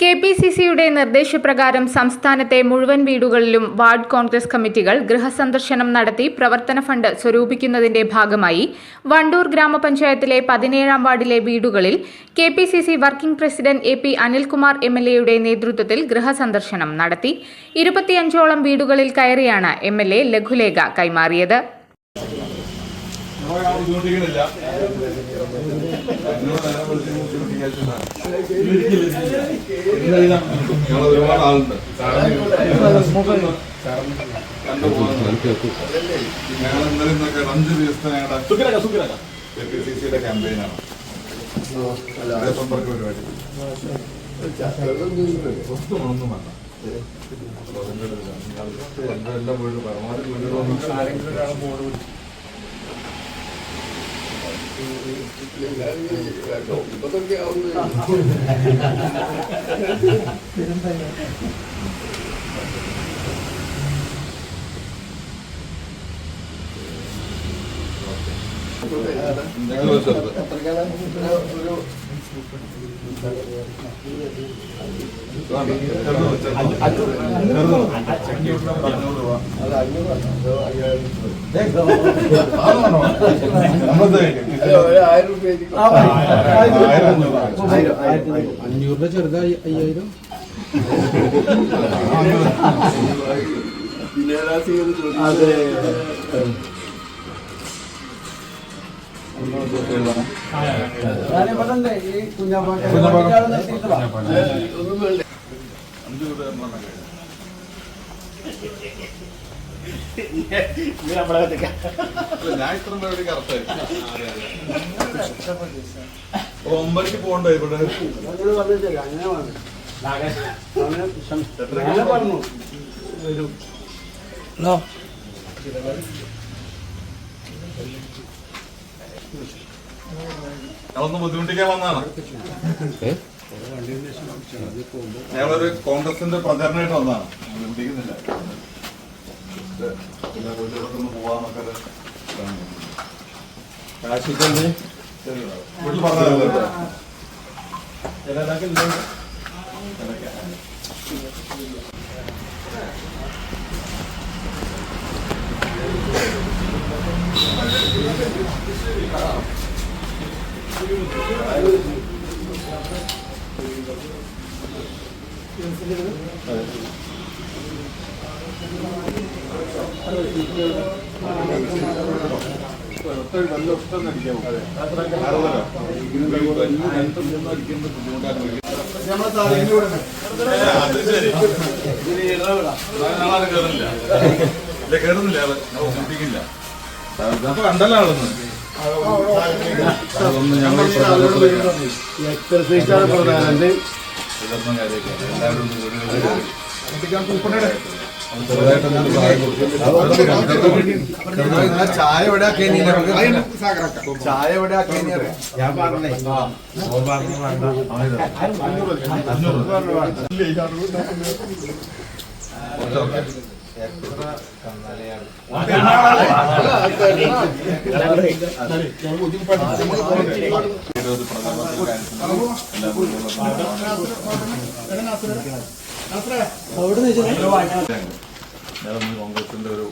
K P C സിയുടെ നിർദ്ദേശപ്രകാരം സംസ്ഥാനത്തെ മുഴുവൻ വീടുകളിലും വാർഡ് കോൺഗ്രസ് കമ്മിറ്റികൾ ഗൃഹസന്ദർശനം നടത്തി പ്രവർത്തന ഫണ്ട് സ്വരൂപിക്കുന്നതിന്റെ ഭാഗമായി വണ്ടൂർ ഗ്രാമപഞ്ചായത്തിലെ പതിനേഴാം വാർഡിലെ വീടുകളിൽ K P C C working president A P Anilkumar M L എയുടെ നേതൃത്വത്തിൽ ഗൃഹസന്ദർശനം നടത്തി ഇരുപത്തിയഞ്ചോളം വീടുകളിൽ കയറിയാണ് എം എൽ എ ലഘുലേഖ കൈമാറിയത്. ബുദ്ധിമുട്ടിക്കണില്ല ഞങ്ങൾ ഒരുപാട് ആളുണ്ട്. ഞങ്ങൾ ഇന്നലെ ഇന്നൊക്കെ അഞ്ച് ദിവസത്തെ ഞങ്ങളുടെ കെ പി സി സിയുടെ ക്യാമ്പയിനാണ്. സമ്പർക്ക പരിപാടി ഒന്നും ഒന്നും വേണ്ട. എല്ലാ വീടും പരമാവധി വീടുകളൊന്നും ആരെങ്കിലും ഒരാൾ ബോർഡ് 你那个，സ്ഥലത്ത് രൂപ ചെറുതായി അയ്യായിരം. ഞാൻ ഇത്ര പരിപാടി കറക്റ്റായി ഒമ്പതരക്ക് പോകണ്ടേ ഇവിടെ ഞങ്ങളൊന്ന് ബുദ്ധിമുട്ടിക്കാൻ വന്നതാണ്. ഞങ്ങളൊരു കോൺഗ്രസിന്റെ പ്രചരണമായിട്ട് വന്നതാണ്. ബുദ്ധിമുട്ടിക്കുന്നില്ല. പോവാന്നൊക്കെ ഒരു ഇതാണ്. ശരി, വീട്ടിൽ പറഞ്ഞതല്ലേ കേറുന്നില്ല ബുദ്ധിക്കില്ല അപ്പൊ കണ്ടല്ലോ ആളൊന്ന് അതൊന്നും ഞങ്ങൾ സഹായം കൊടുക്കും. ചായ എവിടെ ചായ എവിടെ ഞാൻ പറഞ്ഞേ കുറച്ചൊക്കെ. കോൺഗ്രസിന്റെ ഒരു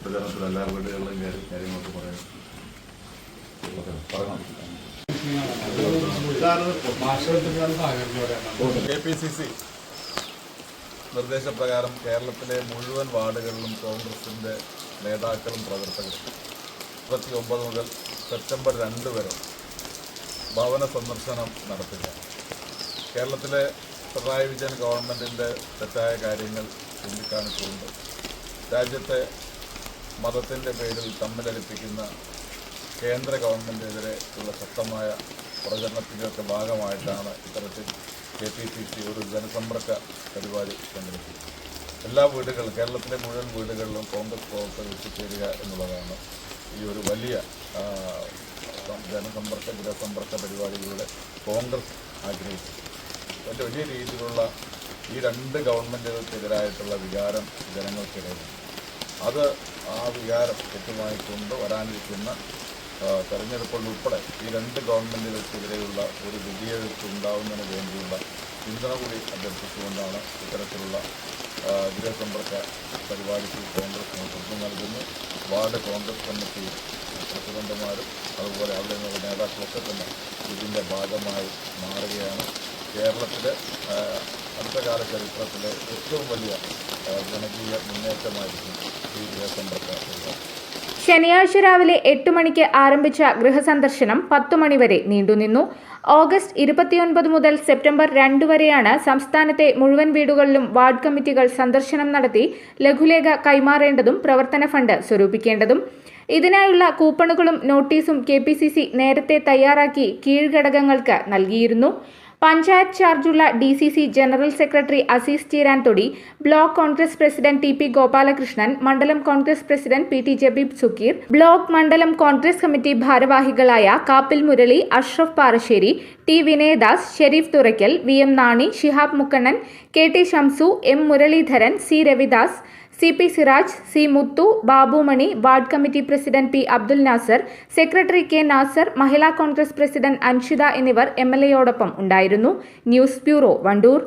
പ്രചാരണത്തിൽ എല്ലാ വീടുകളിലും കയറി കാര്യങ്ങളൊക്കെ പറയാം കെ പി സി സി. നിർദ്ദേശപ്രകാരം കേരളത്തിലെ മുഴുവൻ വാർഡുകളിലും കോൺഗ്രസിന്റെ നേതാക്കളും പ്രവർത്തകരും മുപ്പത്തി ഒമ്പത് മുതൽ സെപ്റ്റംബർ രണ്ട് വരെ ഭവന സന്ദർശനം നടത്തുക. കേരളത്തിലെ പിണറായി വിജയൻ ഗവൺമെന്റിന്റെ തെറ്റായ കാര്യങ്ങൾ ചൂണ്ടിക്കാണിച്ചുകൊണ്ട് രാജ്യത്തെ മതത്തിന്റെ പേരിൽ തമ്മിലടിപ്പിക്കുന്ന കേന്ദ്ര ഗവൺമെന്റിനെതിരെ ഉള്ള ശക്തമായ പ്രചരണത്തിന്റെയൊക്കെ ഭാഗമായിട്ടാണ് ഇത്തരത്തിൽ കെ പി സി സി ഒരു ജനസമ്പർക്ക പരിപാടി സംഘടിപ്പിച്ചു. എല്ലാ വീടുകളിലും കേരളത്തിലെ മുഴുവൻ വീടുകളിലും കോൺഗ്രസ് പ്രവർത്തകർ എത്തിച്ചേരുക എന്നുള്ളതാണ് ഈ ഒരു വലിയ ജനസമ്പർക്ക ഗൃഹസമ്പർക്ക പരിപാടിയിലൂടെ കോൺഗ്രസ് ആഗ്രഹിച്ചത്. അതിന്റെ വലിയ രീതിയിലുള്ള ഈ രണ്ട് ഗവൺമെന്റുകൾക്കെതിരായിട്ടുള്ള വികാരം ജനങ്ങൾക്കിടയിൽ അത് ആ വികാരം കൃത്യമായിക്കൊണ്ട് വരാനിരിക്കുന്ന തെരഞ്ഞെടുപ്പുകളുൾപ്പെടെ ഈ രണ്ട് ഗവൺമെന്റുകൾക്കെതിരെയുള്ള ഒരു വിധിയെഴുത്ത് ഉണ്ടാവുന്നതിന് വേണ്ടിയുള്ള പിന്തുണ കൂടി അഭ്യർത്ഥിച്ചുകൊണ്ടാണ് ഇത്തരത്തിലുള്ള ഗൃഹസമ്പർക്ക പരിപാടിക്ക് കോൺഗ്രസ് നേതൃത്വം നൽകുന്നു. വാർഡ് കോൺഗ്രസ് കമ്മിറ്റി പ്രസിഡന്റുമാരും അതുപോലെ അവിടെ നിന്നുള്ള നേതാക്കളൊക്കെ തന്നെ ഇതിന്റെ ഭാഗമായി മാറുകയാണ്. കേരളത്തിലെ അടുത്ത കാല ചരിത്രത്തിലെ ഏറ്റവും വലിയ ജനകീയ മുന്നേറ്റമായിരിക്കും ഈ ഗൃഹസമ്പർക്ക പരിപാടി. ശനിയാഴ്ച രാവിലെ എട്ട് മണിക്ക് ആരംഭിച്ച ഗൃഹസന്ദർശനം പത്തു മണിവരെ നീണ്ടുനിന്നു. ഓഗസ്റ്റ് ഇരുപത്തിയൊൻപത് മുതൽ സെപ്റ്റംബർ രണ്ട് വരെയാണ് സംസ്ഥാനത്തെ മുഴുവൻ വീടുകളിലും വാർഡ് കമ്മിറ്റികൾ സന്ദർശനം നടത്തി ലഘുലേഖ കൈമാറേണ്ടതും പ്രവർത്തന ഫണ്ട് സ്വരൂപിക്കേണ്ടതും. ഇതിനായുള്ള കൂപ്പണുകളും നോട്ടീസും കെ നേരത്തെ തയ്യാറാക്കി കീഴ്ഘടകങ്ങൾക്ക് നൽകിയിരുന്നു. പഞ്ചായത്ത് ചാർജുള്ള D C C general secretary Azeez Cheeranthodi block Congress president T P Gopalakrishnan മണ്ഡലം Congress president P T Jabeeb Sukkeer block മണ്ഡലം കോൺഗ്രസ് കമ്മിറ്റി ഭാരവാഹികളായ Kappil Murali Ashraf Parassery T Vinayadas Sherif Thurakkal V M Nani Shihab Mukkannan K T Shamsu M Muraleedharan C Ravidas C P Siraj C Muthu Babumani ward committee president P Abdul Nasar secretary K Nasar Mahila Congress president Anshitha എന്നിവർ M L എയോടൊപ്പം ഉണ്ടായിരുന്നു. News bureau Wandoor.